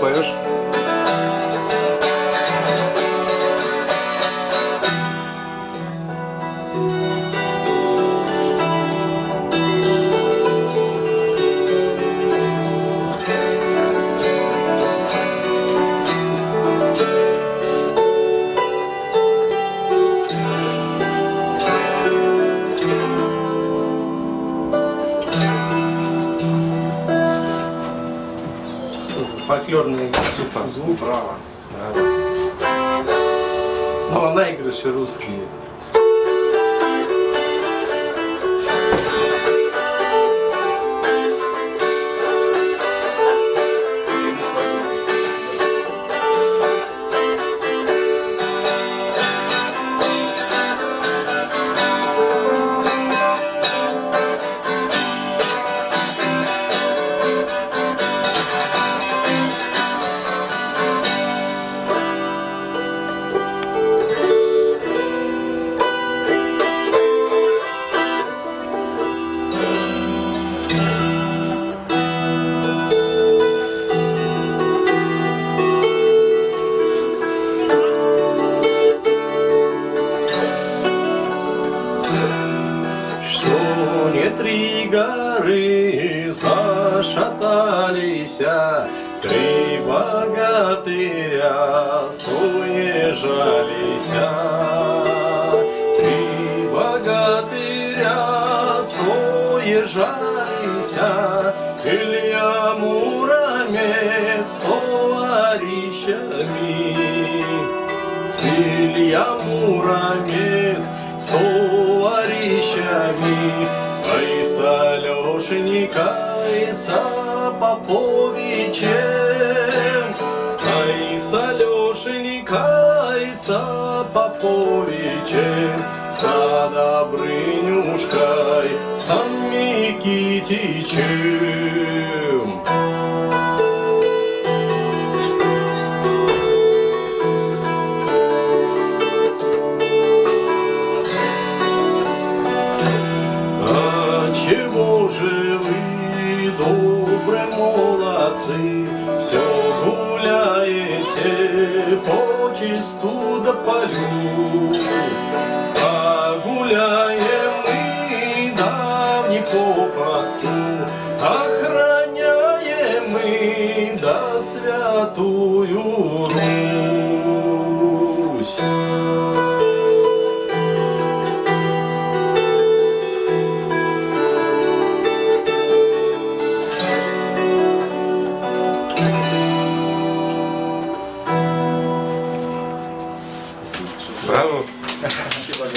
поешь? фольклорный Супер. звук. Право. Да. Мало наигрыши русские. Горы зашатались, Три богатыря суежались. Три богатыря суежались, Илья Муромец с товарищами. Илья Муромец с товарищами, Алешенькой, с Поповичем, Ай с Алешенькой, с Поповичем, с Добрынюшкой, с Микитичем. Молодцы, все гуляете по чисту да полю? А гуляем мы давний попросту, охраняем мы да святую Русь.